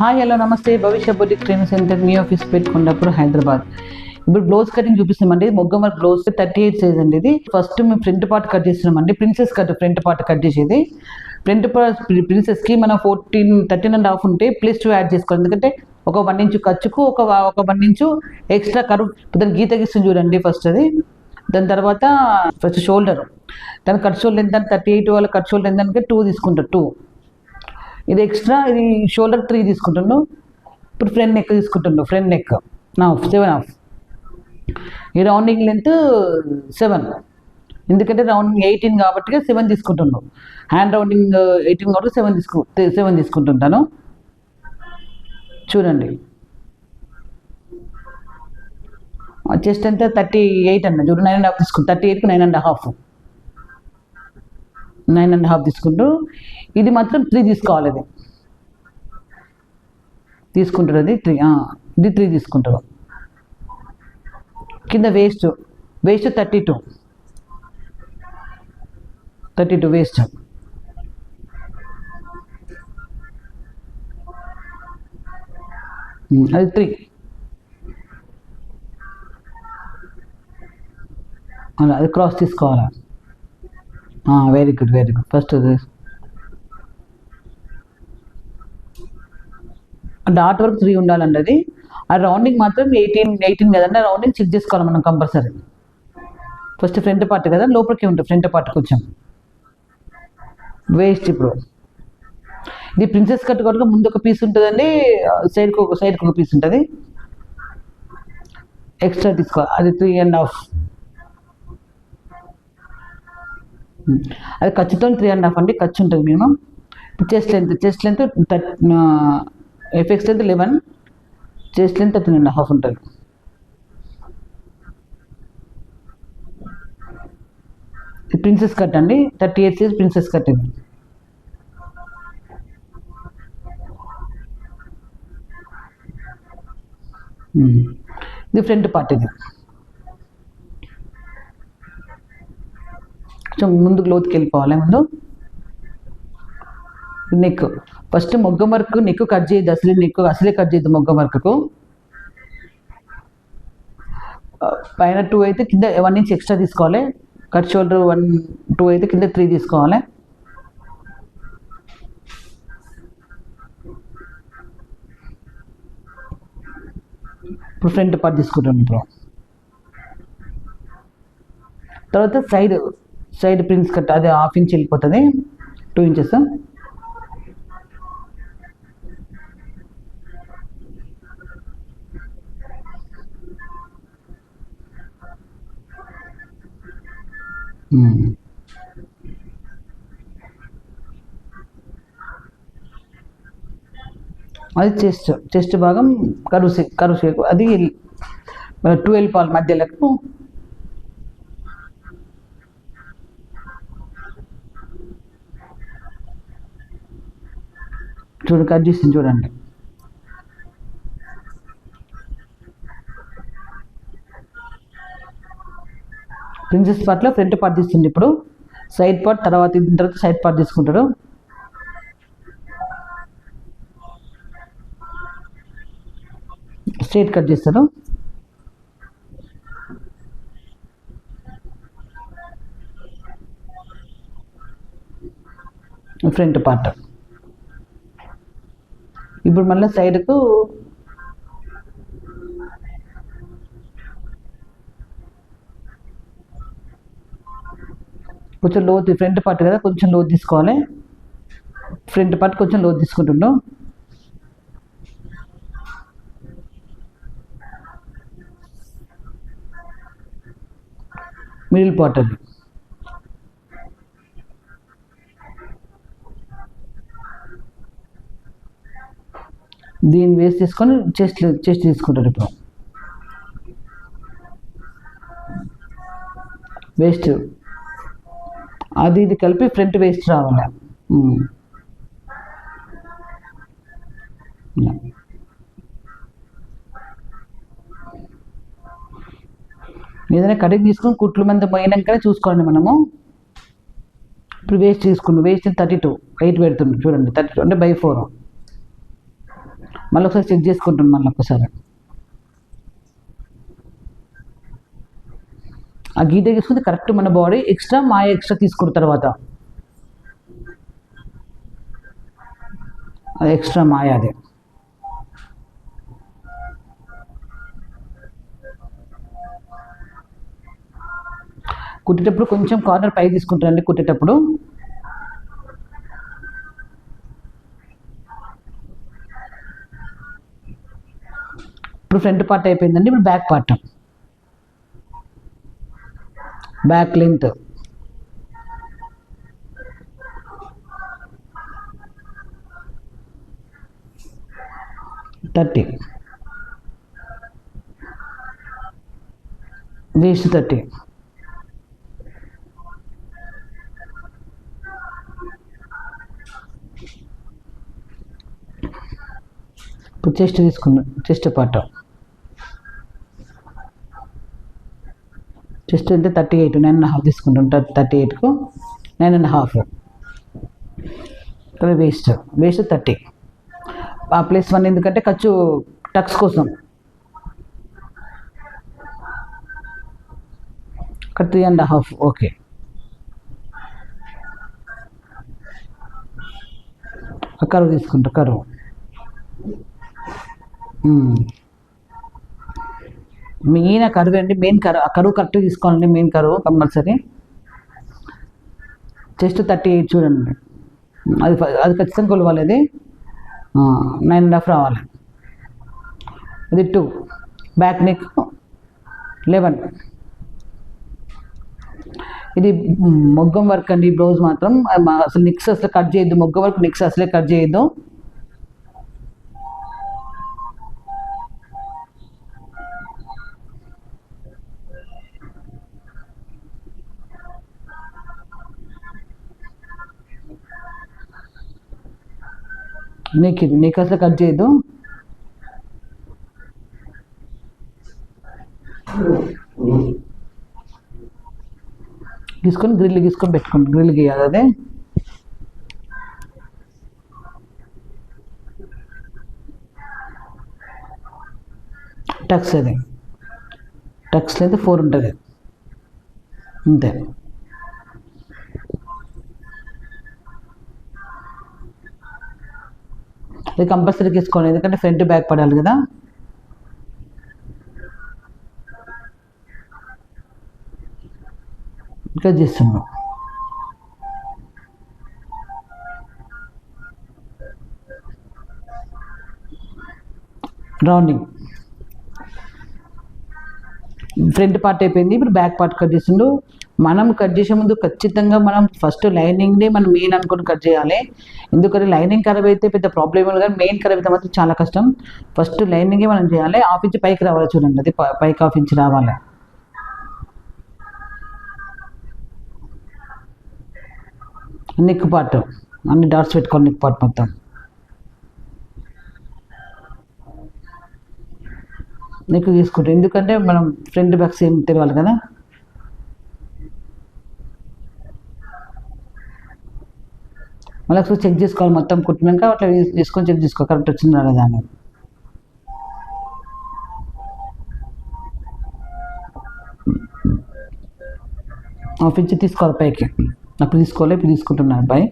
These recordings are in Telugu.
హాయ్ హలో నమస్తే. భవిష్య బొటిక్ ట్రైనింగ్ సెంటర్ మీ ఆఫీస్ పెట్టుకున్నప్పుడు హైదరాబాద్ ఇప్పుడు బ్లౌజ్ కటింగ్ చూపిస్తామండి. మొగ్గ మరి బ్లౌజ్ థర్టీ ఎయిట్ సైజ్ అండి ఇది. ఫస్ట్ మేము ఫ్రంట్ పార్ట్ కట్ చేస్తున్నామండి. Princess cut front part cut చేసేది. ఫ్రంట్ పార్ట్ ప్రిన్సెస్కి మనం ఫోర్టీన్ థర్టీన్ అండ్ హాఫ్ ఉంటే ప్లస్ టూ యాడ్ చేసుకోవాలి. ఎందుకంటే ఒక వన్ ఇంచు ఖర్చుకు ఒక ఒక వన్ ఇంచు ఎక్స్ట్రా కరువు. దాని గీత గీస్తుంది చూడండి ఫస్ట్ అది. దాని తర్వాత ఫస్ట్ షోల్డర్ దాని కట్ షోల్డర్ ఎంత? థర్టీ ఎయిట్ వాళ్ళ కట్ షోల్డర్ ఎంత? టూ తీసుకుంటారు టూ ఇది ఎక్స్ట్రా ఇది షోల్డర్ త్రీ తీసుకుంటుండు. ఇప్పుడు ఫ్రంట్ నెక్ తీసుకుంటుండు. ఫ్రంట్ నెక్ నా సెవెన్ హాఫ్ ఈ రౌండింగ్ లెంత్ సెవెన్ ఎందుకంటే రౌండింగ్ ఎయిటీన్ కాబట్టి సెవెన్ తీసుకుంటుండు. హ్యాండ్ రౌండింగ్ ఎయిటీన్ కాబట్టి సెవెన్ తీసుకు సెవెన్ తీసుకుంటుంటాను. చూడండి. చెస్ట్ ఎంత? థర్టీ ఎయిట్ అన్న. చూడు నైన్ అండ్ హాఫ్ తీసుకుంటు థర్టీ ఎయిట్కి nine and half nine and half తీసుకుంటూ. ఇది మాత్రం త్రీ తీసుకోవాలి ఇది. తీసుకుంటారు అది త్రీ ఇది త్రీ తీసుకుంటారు. కింద waist waist thirty two thirty two waist అది త్రీ అలా అది క్రాస్ తీసుకోవాలా? Very good very good first dot వరకు త్రీ ఉండాలండి అది ఆ రౌండింగ్ మాత్రం ఎయిటీన్ ఎయిటీన్ కదండి రౌండింగ్ చెక్ చేసుకోవాలి మనం కంపల్సరీ ఫస్ట్ ఫ్రంట్ పార్ట్ కదా లోపలికి ఉంటుంది ఫ్రంట్ పార్ట్ కొంచెం. వేస్ట్ ఇప్పుడు. ఇది ప్రిన్సెస్ కట్ కనుక ముందు ఒక పీస్ ఉంటుందండి సైడ్కి ఒక సైడ్కి ఒక పీస్ ఉంటుంది. ఎక్స్ట్రా తీసుకోవాలి అది త్రీ అండ్ హాఫ్ అది ఖర్చుతో త్రీ అండ్ హాఫ్ అండి ఖర్చు ఉంటుంది minimum chest length chest length apex length eleven chest length thirteen and half ఉంటుంది ప్రిన్సెస్ కట్ అండి thirty eight size princess cut ఇది. ఇది ఫ్రంట్ పార్ట్ ఇది. కొంచెం ముందుకు లోతుకి వెళ్ళిపోవాలి ముందు. నెక్ ఫస్ట్ మొగ్గ వర్క్ నెక్ కట్ చేయద్దు అసలే నెక్ అసలే కట్ చేయద్దు మొగ్గ వర్క్కు పైన టూ అయితే కింద వన్ ఇంచ్ ఎక్స్ట్రా తీసుకోవాలి. కట్ షోల్డర్ వన్ టూ అయితే కింద త్రీ తీసుకోవాలి. ఇప్పుడు ఫ్రంట్ పార్ట్ తీసుకుంటాం ఇప్పుడు తర్వాత సైడ్ సైడ్ ప్రిన్స్ కట్ అది హాఫ్ ఇంచ్ వెళ్ళిపోతుంది. టూ ఇంచెస్ అది చెస్ట్ చెస్ట్ భాగం కరువు షేక్ కరువు షేక్ అది ట్వెల్వ్ పాల్ మధ్యలకు చూడు కట్ చేసింది చూడండి. ప్రిన్సెస్ పార్ట్లో ఫ్రంట్ పార్ట్ తీస్తుంది ఇప్పుడు. సైడ్ పార్ట్ తర్వాత ఇచ్చిన తర్వాత సైడ్ పార్ట్ తీసుకుంటాడు. స్ట్రైట్ కట్ చేస్తాడు. Front part. ఇప్పుడు మళ్ళీ సైడ్కు కొంచెం లోతు ఫ్రంట్ పార్ట్ కదా కొంచెం లోతు తీసుకోవాలి. ఫ్రంట్ పార్ట్ కొంచెం లోతు తీసుకుంటున్నాం. మిడిల్ పార్ట్ అది దీన్ని వేస్ట్ తీసుకొని చెస్ట్ చెస్ట్ తీసుకుంటారు ఇప్పుడు. వేస్ట్ అది ఇది కలిపి ఫ్రంట్ వేస్ట్ రావాలి? ఏదైనా కటింగ్ తీసుకుని కుట్లు మంది పోయినాకనే చూసుకోండి మనము. ఇప్పుడు వేస్ట్ తీసుకున్నాం వేస్ట్ థర్టీ టూ. ఎయిట్ పెడుతుండు చూడండి థర్టీ టూ. అంటే బై ఫోర్. మళ్ళీ ఒకసారి చెక్ చేసుకుంటాం మళ్ళీ ఒకసారి ఆ గీత తీసుకుంటే కరెక్ట్ మన బాడీ ఎక్స్ట్రా మాయ ఎక్స్ట్రా తీసుకున్న తర్వాత. అది ఎక్స్ట్రా మాయ అదే. కుట్టేటప్పుడు కొంచెం కార్నర్ పై తీసుకుంటారండి కుట్టేటప్పుడు. ఇప్పుడు ఫ్రంట్ పార్ట్ అయిపోయిందండి ఇప్పుడు back part back length thirty. Waist thirty. ఇప్పుడు చెస్ట్ తీసుకున్నాం చెస్ట్ పార్ట్ చెస్ట్ అంటే thirty eight nine and half తీసుకుంటాం thirty ఎయిట్కు. Nine and half. Waist waist thirty. ఆ ప్లస్ వన్ ఎందుకంటే ఖర్చు టక్స్ కోసం. Three and half okay. కరువు తీసుకుంటా కరువు. మెయిన్ కరువు అండి మెయిన్ కరువు. ఆ కరువు కరెక్ట్ తీసుకోవాలండి మెయిన్ కరువు కంపల్సరీ. చెస్ట్ థర్టీ ఎయిట్ చూడండి. అది అది ఖచ్చితంగా కొలవాలి అది నైన్ అండ్ హాఫ్ రావాలి. ఇది టూ బ్యాక్ నెక్ లెవెన్ ఇది మొగ్గం వర్క్ అండి బ్లౌజ్ మాత్రం. అసలు నిక్స్ అసలు కట్ చేయొద్దు. మొగ్గ వర్క్ నిక్స్ అసలే కట్ చేయొద్దు. నీకు ఇది నీకు అసలు కట్ చేయదు తీసుకొని గ్రిల్ తీసుకొని పెట్టుకోండి గ్రిల్ గీయాలి అదే? టక్స్ అది. టక్స్ అయితే ఫోర్ ఉంటుంది. అంతే. ఇది కంపల్సరీ తీసుకోండి. ఎందుకంటే ఫ్రంట్ బ్యాక్ పడాలి కదా. ఇంకా చేస్తున్నాం. రౌండింగ్ ఫ్రంట్ పార్ట్ అయిపోయింది. ఇప్పుడు బ్యాక్ పార్ట్ కట్ చేసిండు మనం కట్ చేసే ముందు ఖచ్చితంగా మనం ఫస్ట్ లైనింగ్నే మనం మెయిన్ అనుకుని కట్ చేయాలి. ఎందుకంటే లైనింగ్ ఖరాబ్ అయితే పెద్ద ప్రాబ్లం ఏమి కానీ మెయిన్ ఖరాబ్ అయితే మాత్రం చాలా కష్టం. ఫస్ట్ లైనింగే మనం చేయాలి. హాఫ్ ఇంచ్ పైకి రావాలి చూడండి. అది పైకి హాఫ్ ఇంచ్ రావాలి. నిక్ పార్ట్ అన్ని డాట్స్ పెట్టుకోండి నిక్ పార్ట్ మొత్తం. నెక్ తీసుకుంటాం ఎందుకంటే మనం ఫ్రంట్ బ్యాక్ సేమ్ తెలియాలి కదా? మళ్ళీ ఒకసారి చెక్ చేసుకోవాలి మొత్తం కుట్టినాక అట్లా వేసుకొని తీసుకొని చెక్ చేసుకో కరెక్ట్ వచ్చిందా లేదా అని. హాఫ్ తీసుకోవాలి పైకి. అప్పుడు తీసుకోవాలి ఇప్పుడు తీసుకుంటున్నాను పై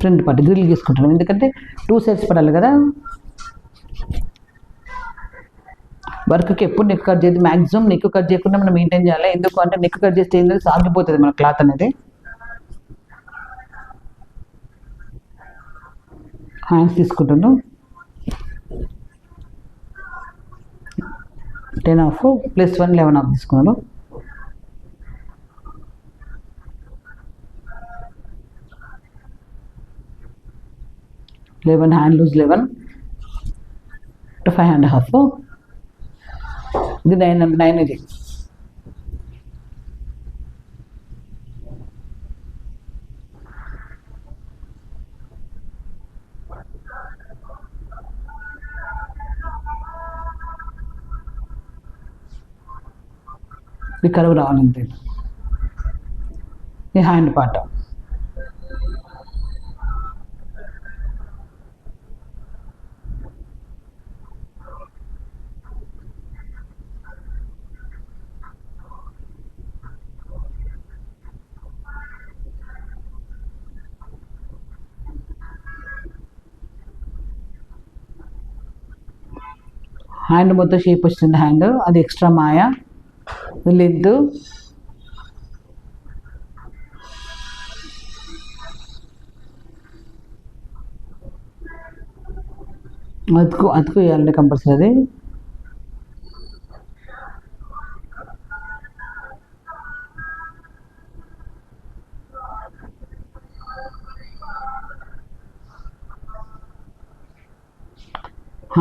ఫ్రంట్ పార్ట్ గ్రిల్ తీసుకుంటున్నాం. ఎందుకంటే టూ సైడ్స్ పడాలి కదా. వర్క్కి ఎప్పుడు నెక్ కట్ చేయదు మ్యాక్సిమం నెక్ కట్ చేయకుండా మనం మెయింటైన్ చేయాలి? ఎందుకు అంటే నెక్ కట్ చేస్తే ఏంటంటే సాగిపోతుంది మన క్లాత్ అనేది. హ్యాండ్స్ తీసుకుంటున్నాం ten half plus one eleven half తీసుకున్నాను. Eleven hand loose eleven. Five and half. ఇది నైన్ నైన్ ఇది ఈ కరువు రావాలంతే ఈ హ్యాండ్ పార్ట్ హ్యాండ్ మొత్తం షేప్ వచ్చింది హ్యాండ్ అది ఎక్స్ట్రా మాయ లిద్దు అతుకు అతుకు వేయాలండి కంపల్సరీ అది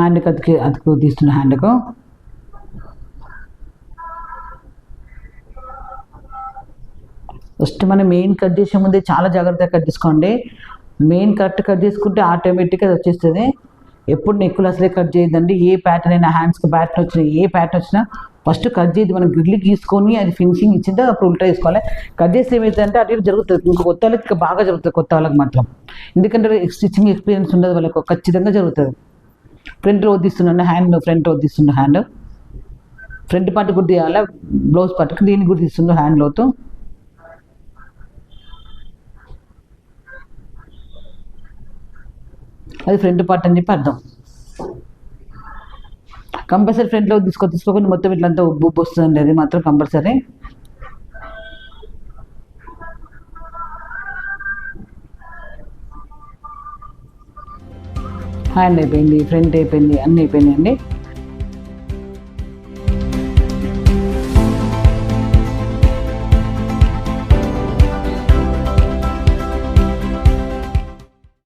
హ్యాండ్కి అతికి అతుకు తీస్తున్న హ్యాండ్కు ఫస్ట్ మనం మెయిన్ కట్ చేసే ముందే చాలా జాగ్రత్తగా కట్ చేసుకోండి. మెయిన్ కట్ కట్ చేసుకుంటే ఆటోమేటిక్గా అది వచ్చేస్తుంది. ఎప్పుడు నెక్కులు అసలే కట్ చేయొద్దండి. ఏ ప్యాటర్న్ అయినా హ్యాండ్స్కి ప్యాటర్న్ వచ్చినా ఏ ప్యాటర్న్ వచ్చినా ఫస్ట్ కట్ చేయదు మనం గ్రిడ్లు గీసుకొని అది ఫినిషింగ్ ఇచ్చింటే అప్పుడు ఉల్టా వేసుకోవాలి. కట్ చేస్తే ఏమవుతుందంటే అటు జరుగుతుంది. ఇంకా కొత్త వాళ్ళకి బాగా జరుగుతుంది కొత్త వాళ్ళకి మాత్రం. ఎందుకంటే స్టిచ్చింగ్ ఎక్స్పీరియన్స్ ఉండదు వాళ్ళకి. ఖచ్చితంగా జరుగుతుంది. ఫ్రంట్ రో తీస్తున్నాను హ్యాండ్ ఫ్రంట్ రో తీస్తున్న హ్యాండ్ ఫ్రంట్ పార్ట్ కూడా తీయాలి బ్లౌజ్ పార్ట్కి దీన్ని కూడా తీస్తుండు హ్యాండ్ లోతు అది ఫ్రంట్ పార్ట్ అని చెప్పి అర్థం. కంపల్సరీ ఫ్రంట్లో తీసుకో తీసుకోకుండా మొత్తం ఇట్లంతా ఉబ్బు ఉబ్బు వస్తుందండి అది మాత్రం కంపల్సరీ హ్యాండ్ అయిపోయింది ఫ్రంట్ అయిపోయింది అన్నీ అయిపోయినాయండి.